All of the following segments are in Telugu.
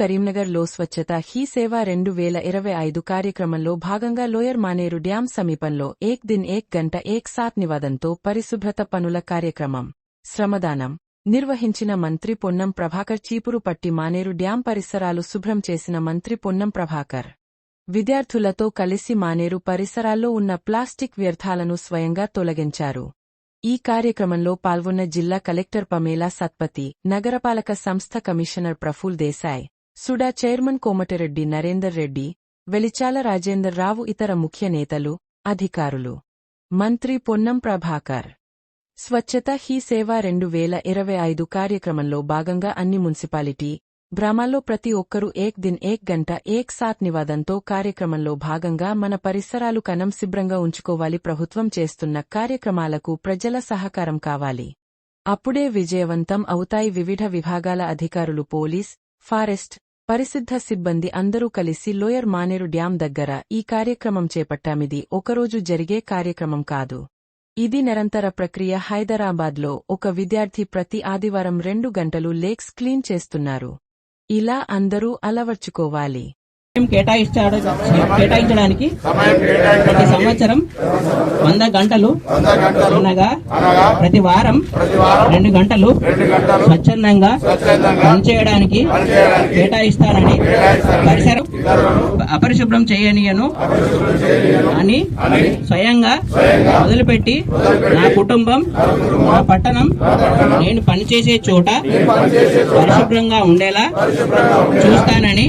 కరీంనగర్లో స్వచ్ఛత హీ సేవ రెండు వేల ఇరవై ఐదు కార్యక్రమంలో భాగంగా లోయర్ మానేరు డ్యాం సమీపంలో ఏక్ దిన్ ఏక్ గంట ఏక్ సాత్ నివాదంతో పరిశుభ్రత పనుల కార్యక్రమం శ్రమదానం నిర్వహించిన మంత్రి పొన్నం ప్రభాకర్ చీపురు పట్టి మానేరు డ్యాం పరిసరాలు శుభ్రం చేసిన మంత్రి పొన్నం ప్రభాకర్ విద్యార్థులతో కలిసి మానేరు పరిసరాల్లో ఉన్న ప్లాస్టిక్ వ్యర్థాలను స్వయంగా తొలగించారు. ఈ కార్యక్రమంలో పాల్గొన్న జిల్లా కలెక్టర్ పమేలా సత్పతి నగరపాలక సంస్థ commissioner Praful Desai SUDA chairman Komatireddy Narender Reddy Velichala Rajender Rao ఇతర ముఖ్య నేతలు అధికారులు. మంత్రి పొన్నం ప్రభాకర్. స్వచ్ఛత హీ సేవ రెండు వేల ఇరవై ఐదు కార్యక్రమంలో భాగంగా అన్ని మున్సిపాలిటీ గ్రామాల్లో ప్రతి ఒక్కరూ ఏక్ దిన్ ఏక్ గంట ఏక్ సాత్ నివాదంతో కార్యక్రమంలో భాగంగా మన పరిసరాలు కనం శుభ్రంగా ఉంచుకోవాలి ప్రభుత్వం చేస్తున్న కార్యక్రమాలకు ప్రజల సహకారం కావాలి. అప్పుడే విజయవంతం అవుతాయి వివిధ విభాగాల అధికారులు పోలీస్ ఫారెస్ట్ పరిశుద్ధ సిబ్బంది అందరూ కలిసి లోయర్ మానేరు డ్యాం దగ్గర ఈ కార్యక్రమం చేపట్టామిది. ఒకరోజు జరిగే కార్యక్రమం కాదు. ఇది నిరంతర ప్రక్రియ. హైదరాబాద్లో ఒక విద్యార్థి ప్రతి ఆదివారం రెండు గంటలు లేక్స్ క్లీన్ చేస్తున్నారు. ఇలా అందరూ అలవర్చుకోవాలి. కేటాయిస్తాడు కేటాయించడానికి ప్రతి సంవత్సరం వంద గంటలు అనగా ప్రతి వారం రెండు గంటలు స్వచ్ఛందంగా పనిచేయడానికి కేటాయిస్తానని పరిసరం అపరిశుభ్రం చేయనీయను అని స్వయంగా మొదలుపెట్టి నా కుటుంబం నా పట్టణం నేను పనిచేసే చోట పరిశుభ్రంగా ఉండేలా చూస్తానని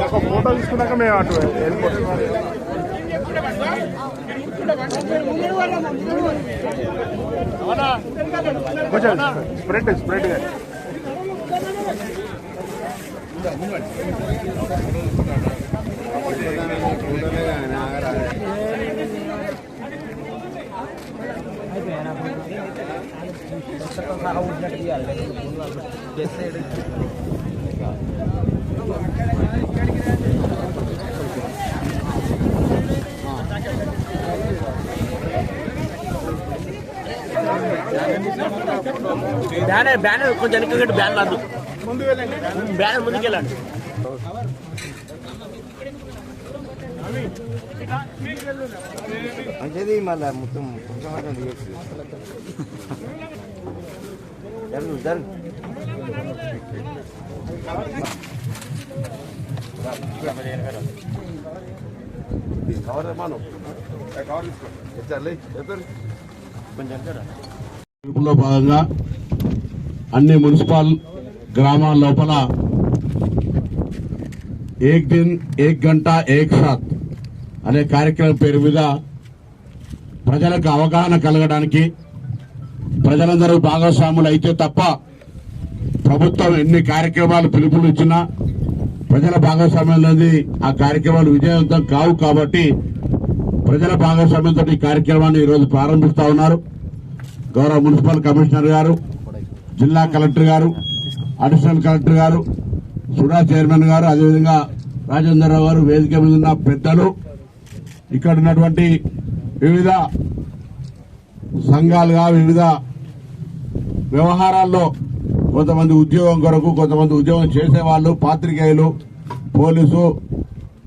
ఒక ఫోటో తీసుకున్నాక మేము అటు వెళ్ళిపోతాం కొంచెం స్ప్రెడ్ స్ప్రెడ్ బ్యానర్ బ్యానర్ కొంచెం వెనక్కి బ్యానర్ వద్దు బ్యానర్ ముందుకు వెళ్ళండి. అంటేది మళ్ళా మొత్తం కొంచెం జరుగు కవర్ మాను కవర్ కొంచెం భాగంగా అన్ని మున్సిపల్ గ్రామాల లోపల ఏక్ దిన్ ఏక్ గంట ఏక్ సాత్ అనే కార్యక్రమం పేరు మీద ప్రజలకు అవగాహన కలగడానికి ప్రజలందరూ భాగస్వాములు అయితే తప్ప ప్రభుత్వం ఎన్ని కార్యక్రమాలు పిలుపులు ఇచ్చినా ప్రజల భాగస్వామ్యం ఆ కార్యక్రమాలు విజయవంతం కావు కాబట్టి ప్రజల భాగస్వామ్యంతో ఈ కార్యక్రమాన్ని ఈరోజు ప్రారంభిస్తా ఉన్నారు. గౌరవ మున్సిపల్ కమిషనర్ గారు జిల్లా కలెక్టర్ గారు అడిషనల్ కలెక్టర్ గారు సుడా చైర్మన్ గారు అదేవిధంగా రాజేంద్రరావు గారు వేదిక మీద ఉన్న పెద్దలు ఇక్కడ ఉన్నటువంటి వివిధ సంఘాలుగా వివిధ వ్యవహారాల్లో కొంతమంది ఉద్యోగం కొరకు కొంతమంది ఉద్యోగం చేసేవాళ్ళు పాత్రికేయులు పోలీసు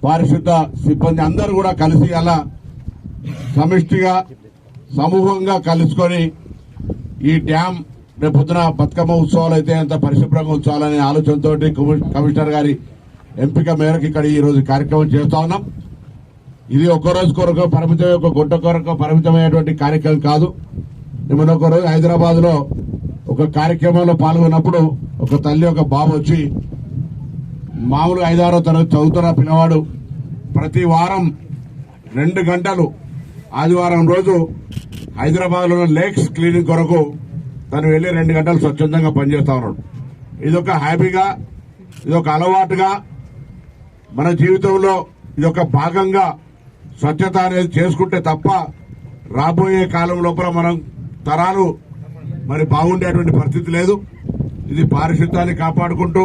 పారిశుద్ధ సిబ్బంది అందరూ కూడా కలిసి అలా సమిష్టిగా సమూహంగా కలుసుకొని ఈ డ్యామ్ రేపు పొద్దున బతుకమ్మ ఉత్సవాలు అయితే ఎంత పరిశుభ్రంగా ఉంచాలనే ఆలోచనతో కమిషనర్ గారి ఎంపిక మేరకు ఇక్కడ ఈ రోజు కార్యక్రమం చేస్తా ఉన్నాం. ఇది ఒక్క రోజు కొరకు పరిమితమై ఒక గుంట కొరకు పరిమితమైనటువంటి కార్యక్రమం కాదు. నిన్న ఒక రోజు హైదరాబాద్లో ఒక కార్యక్రమంలో పాల్గొన్నప్పుడు ఒక తల్లి ఒక బాబు వచ్చి మామూలుగా ఐదారో తరగతి చదువుతున్న పిల్లవాడు ప్రతి వారం రెండు గంటలు ఆదివారం రోజు హైదరాబాద్లో లేక్స్ క్లీనింగ్ కొరకు తను వెళ్ళి రెండు గంటలు స్వచ్ఛందంగా పనిచేస్తా ఉన్నాడు. ఇదొక హ్యాపీగా ఇదొక అలవాటుగా మన జీవితంలో ఇది ఒక భాగంగా స్వచ్ఛత అనేది చేసుకుంటే తప్ప రాబోయే కాలం లోపల మనం తరాలు మరి బాగుండేటువంటి పరిస్థితి లేదు. ఇది పారిశుద్ధ్యాన్ని కాపాడుకుంటూ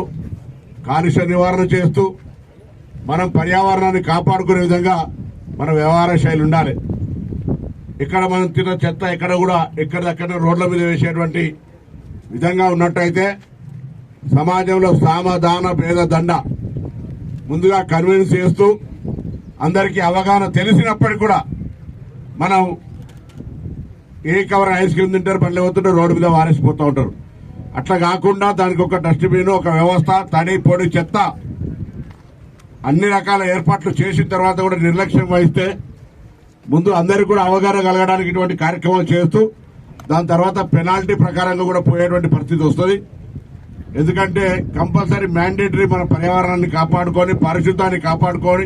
కాలుష్య నివారణ చేస్తూ మనం పర్యావరణాన్ని కాపాడుకునే విధంగా మన వ్యవహార శైలి ఉండాలి. ఇక్కడ మనం తిన్న చెత్త ఎక్కడ కూడా ఎక్కడిదక్కడ రోడ్ల మీద వేసేటువంటి విధంగా ఉన్నట్టయితే సమాజంలో సామధాన భేద దండ ముందుగా కన్విన్స్ చేస్తూ అందరికీ అవగాహన తెలిసినప్పటికీ కూడా మనం ఏ కవర్ ఐస్ క్రీమ్ తింటారు బండ్లు పోతుంటే రోడ్డు మీద వారేసిపోతూ ఉంటారు. అట్లా కాకుండా దానికి ఒక డస్ట్బిన్ ఒక వ్యవస్థ తడి పొడి చెత్త అన్ని రకాల ఏర్పాట్లు చేసిన తర్వాత కూడా నిర్లక్ష్యం వహిస్తే ముందు అందరికీ కూడా అవగాహన కలగడానికి ఇటువంటి కార్యక్రమాలు చేస్తూ దాని తర్వాత పెనాల్టీ ప్రకారంగా కూడా పోయేటువంటి పరిస్థితి వస్తుంది. ఎందుకంటే కంపల్సరీ మ్యాండేటరీ మన పర్యావరణాన్ని కాపాడుకొని పరిశుద్ధాన్ని కాపాడుకొని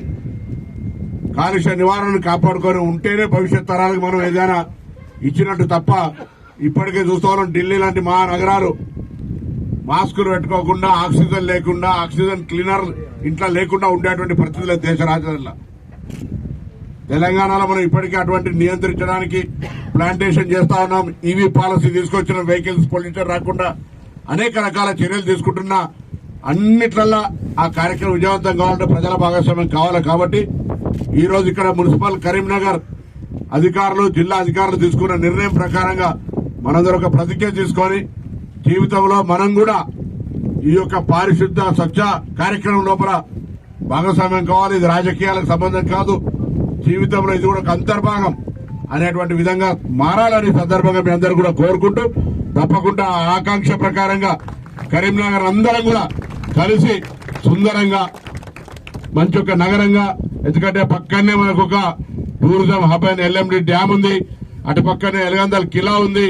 కాలుష్య నివారణను కాపాడుకొని ఉంటేనే భవిష్యత్ తరాలకు మనం ఏదైనా ఇచ్చినట్టు తప్ప ఇప్పటికే చూస్తాం ఢిల్లీ లాంటి మహానగరాలు మాస్కులు పెట్టుకోకుండా ఆక్సిజన్ లేకుండా ఆక్సిజన్ క్లీనర్ ఇంట్లో లేకుండా ఉండేటువంటి పరిస్థితులు దేశ రాజధానిలో. తెలంగాణలో మనం ఇప్పటికే అటువంటి నియంత్రించడానికి ప్లాంటేషన్ చేస్తా ఉన్నాం. ఈవీ పాలసీ తీసుకొచ్చిన వెహికల్స్ పొల్యూషన్ రాకుండా అనేక రకాల చర్యలు తీసుకుంటున్నా అన్నిట్లల్లా ఆ కార్యక్రమం విజయవంతం కావాలంటే ప్రజల భాగస్వామ్యం కావాలి కాబట్టి ఈ రోజు ఇక్కడ మున్సిపల్ కరీంనగర్ అధికారులు జిల్లా అధికారులు తీసుకున్న నిర్ణయం ప్రకారంగా మనందరూ ఒక ప్రతిజ్ఞ తీసుకొని జీవితంలో మనం కూడా ఈ యొక్క పారిశుద్ధ స్వచ్ఛ కార్యక్రమం లోపల భాగస్వామ్యం కావాలి. ఇది రాజకీయాలకు సంబంధం కాదు. జీవితంలో ఇది కూడా ఒక అంతర్భాగం అనేటువంటి విధంగా మారాలని సందర్భంగా మీ అందరూ కూడా కోరుకుంటూ తప్పకుండా ఆ ఆకాంక్ష ప్రకారంగా కరీంనగర్ అందరం కూడా కలిసి సుందరంగా మంచి ఒక నగరంగా ఎందుకంటే పక్కనే మనకు ఒక టూరిజం హబ్ అయిన ఎల్ఎండి డ్యామ్ ఉంది అటు పక్కనే ఎలగందల్ కిలా ఉంది.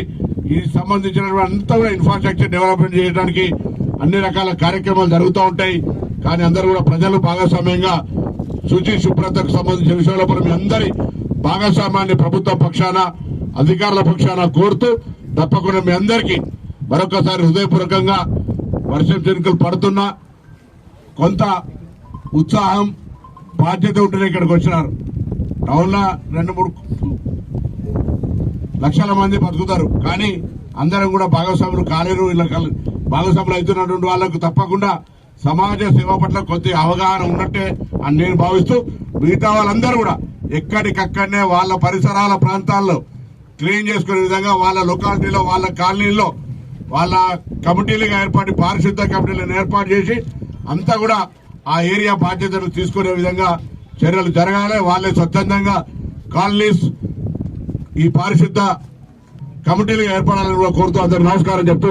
ఈ సంబంధించినటువంటి అంతా కూడా ఇన్ఫ్రాస్ట్రక్చర్ డెవలప్మెంట్ చేయడానికి అన్ని రకాల కార్యక్రమాలు జరుగుతూ ఉంటాయి. కానీ అందరూ కూడా ప్రజలు భాగస్వామ్యంగా శుచి శుభ్రతకు సంబంధించిన విషయంలో మీ అందరి భాగస్వామ్యాన్ని ప్రభుత్వ పక్షాన అధికారుల పక్షాన కోరుతూ తప్పకుండా మీ అందరికీ మరొకసారి హృదయపూర్వకంగా వర్షం చినుకులు పడుతున్నా కొంత ఉత్సాహం బాధ్యత ఉంటేనే ఇక్కడికి వచ్చినారు. టౌన్లో రెండు మూడు లక్షల మంది బతుకుతారు కానీ అందరం కూడా భాగస్వాములు కాలేరు ఇలా భాగస్వాములు అవుతున్నటువంటి వాళ్ళకు తప్పకుండా సమాజ సేవ పట్ల కొద్ది అవగాహన ఉన్నట్టే అని నేను భావిస్తూ మిగతా వాళ్ళందరూ కూడా ఎక్కడికక్కడనే వాళ్ళ పరిసరాల ప్రాంతాల్లో క్లీన్ చేసుకునే విధంగా వాళ్ళ లొకాలిటీలో వాళ్ళ కాలనీల్లో వాళ్ళ కమిటీలుగా ఏర్పాటు పారిశుద్ధ కమిటీలను ఏర్పాటు చేసి అంతా కూడా ఆ ఏరియా బాధ్యతలు తీసుకునే విధంగా చర్యలు జరగాలి. వాళ్ళే స్వచ్ఛందంగా కాలనీస్ ఈ పారిశుద్ధ కమిటీలుగా ఏర్పడాలని కూడా కోరుతూ అందరు నమస్కారం చెప్తూ